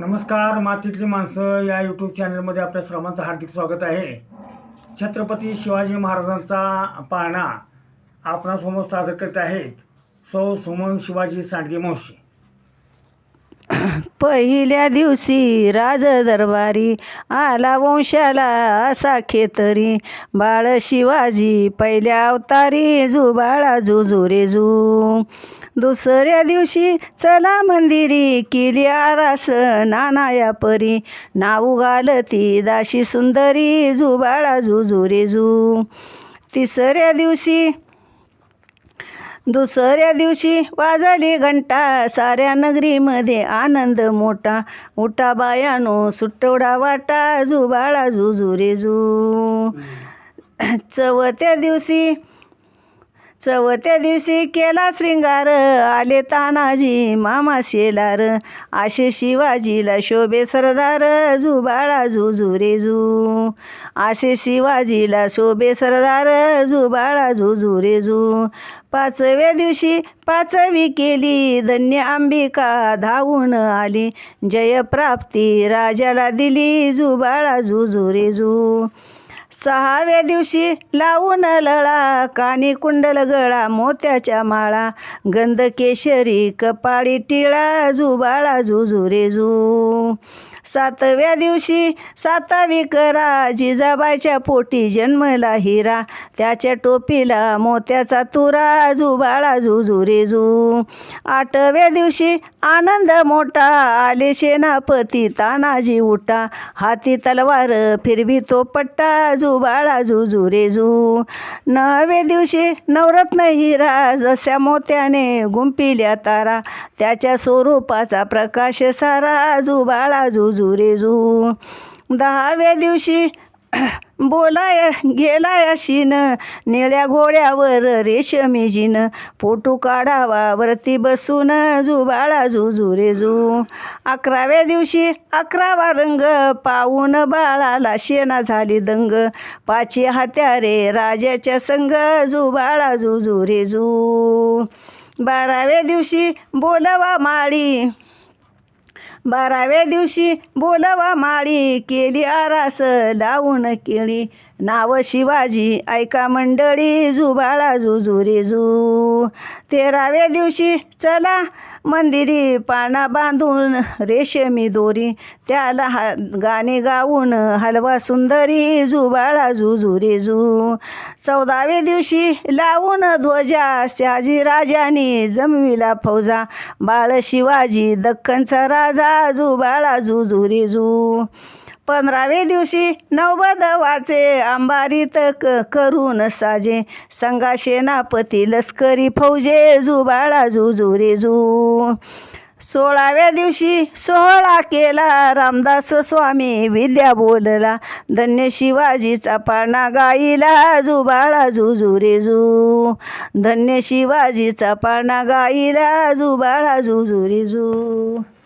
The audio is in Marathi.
नमस्कार मातीतली माणसं या यूट्यूब चॅनलमध्ये आपल्या सर्वांचं हार्दिक स्वागत आहे. छत्रपती शिवाजी महाराजांचा पाळणा आपणासमोर सादर करत आहेत. सौ सुमन शिवाजी सांडगे मावशी. पहिल्या दिवशी राज दरबारी आला वंशाला असा खेतरी. बाळ शिवाजी पहिल्या अवतारी जुबाळा जुजुरे जू दुसऱ्या दिवशी चला मंदिरी केली आरास नानाया परी नाऊ घालती दाशी सुंदरी जुबाळा जुजुरे जू. तिसऱ्या दिवशी दुसऱ्या दिवशी वाजली घंटा. साऱ्या नगरीमध्ये आनंद मोठा. उठा बायानो सुटवडा वाटा. जुबाळा जुजुरे जू. चवथ्या दिवशी चवथ्या दिवशी केला श्रृंगार आले तानाजी मामा शेलार. आशे शिवाजीला शोभे सरदार जुबाळा रे जू. आशे शिवाजीला शोभे सरदार जुबाळा रे जू. पाचव्या दिवशी पाचवी केली धन्य अंबिका धावून आली. जयप्राप्ती राजाला दिली जुबाळा रे जू. सहाव्या दिवशी लावून लळा कानी कुंडल गळा मोत्याच्या माळा गंध केशरी कपाळी टिळा जुबाळा जुजुरे जू. सातव्या दिवशी सातावी करा जिजाबाईच्या पोटी जन्मला हिरा. त्याच्या टोपीला मोत्याचा तुरा जुबाळा जुजुरे जू. आठव्या दिवशी आनंद मोठा आले सेनापती तानाजी उठा. हाती तलवार फिरवी तो पट्टा जुबाळा जुजुरे जू. नवव्या दिवशी नवरत्न हिरा जशा मोत्याने गुंपिल्या तारा. त्याच्या स्वरूपाचा प्रकाश सारा जुबाळा जुजुरे जू दहाव्या दिवशी बोलाय गेलाय शिन निळ्या घोड्यावर रेशमी जिन. फोटो काढावा वरती बसून. जुबाळा जुजुरे जू अकराव्या दिवशी अकरावा रंग पाहून बाळाला शेणा झाली दंग. पाची हात्यारे राजाच्या संग. जुबाळा जुजुरे जू बाराव्या दिवशी बोलवा माळी. बाराव्या दिवशी बोलवा माळी केली आरास लावून केळी नाव शिवाजी ऐका मंडळी जुबाळा जुजुरे जू. तेराव्या दिवशी चला मंदिरी पाना बांधून रेशमी दोरी त्याला हा गाणे गाऊन हलवा सुंदरी जुबाळा जुजुरे जू चौदाव्या दिवशी लावून ध्वजा शहाजी राजाने जमविला फौजा बाळ शिवाजी दख्खनचा राजा जुबाळा जुजुरे जू. पंधरावे दिवशी नवबदवाचे अंबारीत क करून साजे. संगा सेनापती लष्करी फौजे जुबाळा जुजुरे जू सोळाव्या दिवशी सोहळा केला रामदास स्वामी विद्या बोलला. धन्य शिवाजीचा पाळणा गाईला जुबाळा जुजुरे जू धन्य शिवाजीचा पाळणा गाईला जुबाळा जुजुरे जू.